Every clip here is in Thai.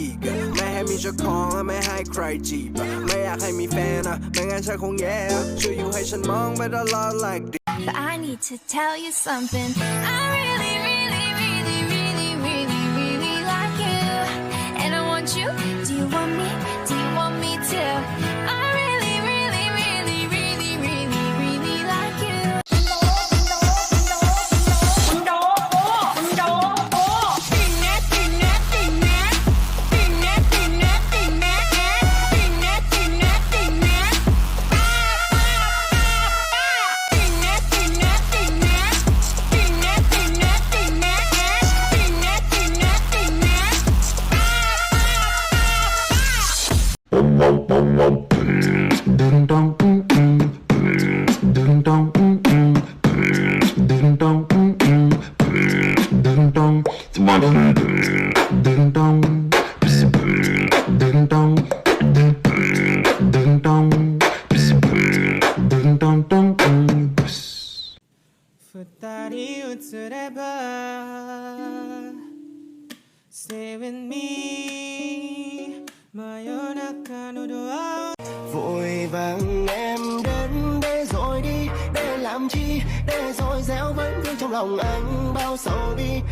อีกอะไม่ให้มีเจ้าของและไม่ให้ใครจีบอะไม่อยากให้มีแฟนอะไม่งั้นฉันคงแย่อะช่วยอยู่ให้ฉันมองไปตลอด like this But I need to tell you something. I really, really, lòng anh Bao sầu bi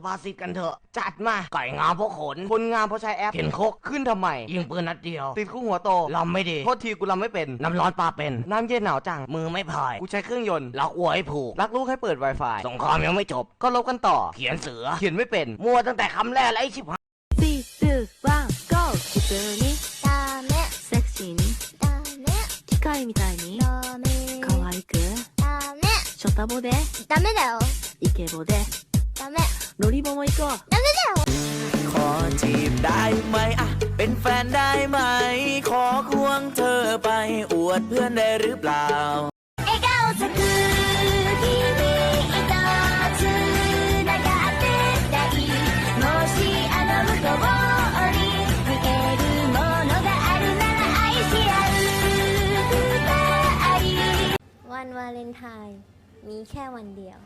ภาษิตกันเถอะ จัดมา ไก่งามเพราะขน คนงามเพราะใช้แอปเข็นคกขึ้นทำไม ยิงปืนนัดเดียว ติดคุกหัวโตลำไม่ดี โทษทีกูลำไม่เป็น น้ำร้อนปลาเป็น น้ำเย็นหนาวจัง มือไม่พาย กูใช้เครื่องยนต์ล็อกอัวให้ผูก รักลูกให้เปิด Wi-Fi สงครามยังไม่จบ ก็ลบกันต่อ เขียนเสือ เขียนไม่เป็น มัวตั้งแต่คำแรกแล้วไอ้ชิบหาย สี่two one go 普通にダメセクシーにダメ機械みたいにダメ可愛くダメショタボでダメだよイケボでダメ ロリボも行こうダメだよ ขอจีบได้ไหมอะเป็นแฟนได้ไหม ขอควงเธอไปอวดเพื่อนได้หรือเปล่า 笑顔咲く君とつながってたいもしあの向こうに見えるものがあるなら愛し合う二人วันวาเลนไทน์มีแค่วันเดียว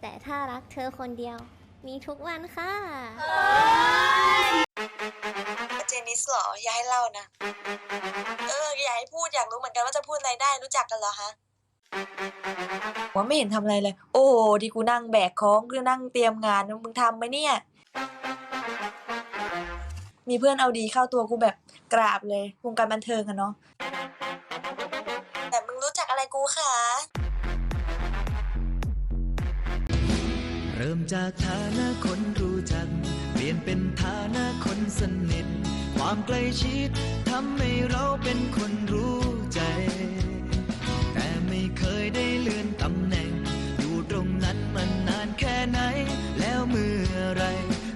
แต่ถ้ารักเธอคนเดียว มีทุกวันค่ะ เจนิสเหรอ อย่าให้เล่านะ เออ อย่าให้พูดอยากรู้เหมือนกันว่าจะพูดอะไรได้รู้จักกันเหรอคะว่าไม่เห็นทำอะไรเลย โอ้โหที่กูนั่งแบกของกูนั่งเตรียมงานมึงทำไหมเนี่ย มีเพื่อนเอาดีเข้าตัวกูแบบกราบเลยวงการบันเทิงอะเนาะ จากฐานะคนรู้จัก เปลี่ยนเป็นฐานะคนสนิท ความใกล้ชิดทำให้เราเป็นคนรู้ใจ แต่ไม่เคยได้เลื่อนตำแหน่ง อยู่ตรงนั้นมานานแค่ไหน แล้วเมื่อไร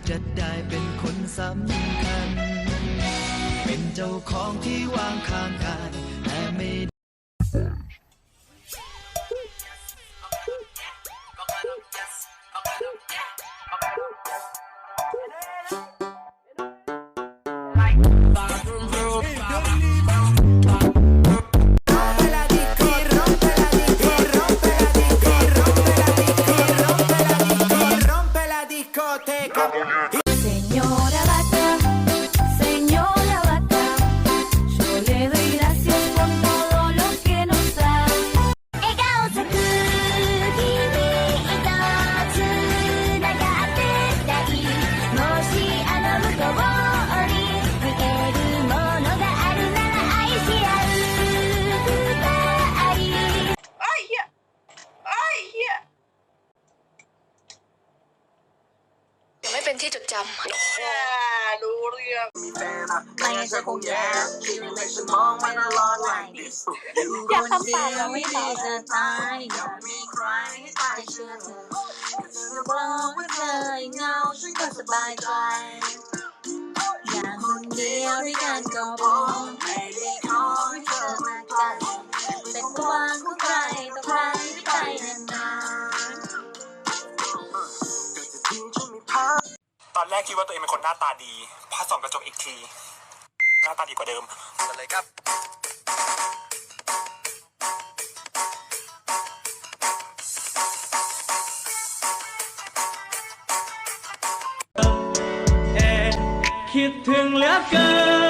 จะได้เป็นคนสำคัญ เป็นเจ้าของที่วางข้างกา จำรู้เรื่องมีแฟนอะไม่งั้นฉันคงแย่ชีวิตไม่ฉันมองไม่ตลอด like this อยากทำตามแล้วไม่ดีจะตายอยากมีใครให้ตายเชื่อเธอจะบอกว่าเธอเหงาฉันก็สบายใจอยากคนเดียวด้วยกันก็พอไม่ได้ขอให้เธอมา กคิดว่าตัวเองเป็นคนหน้าตาดีพอส่องกระจกอีกที หน้าตาดีกว่าเดิมกันเลยครับ คิดถึงเหลือเกินเมื่อไร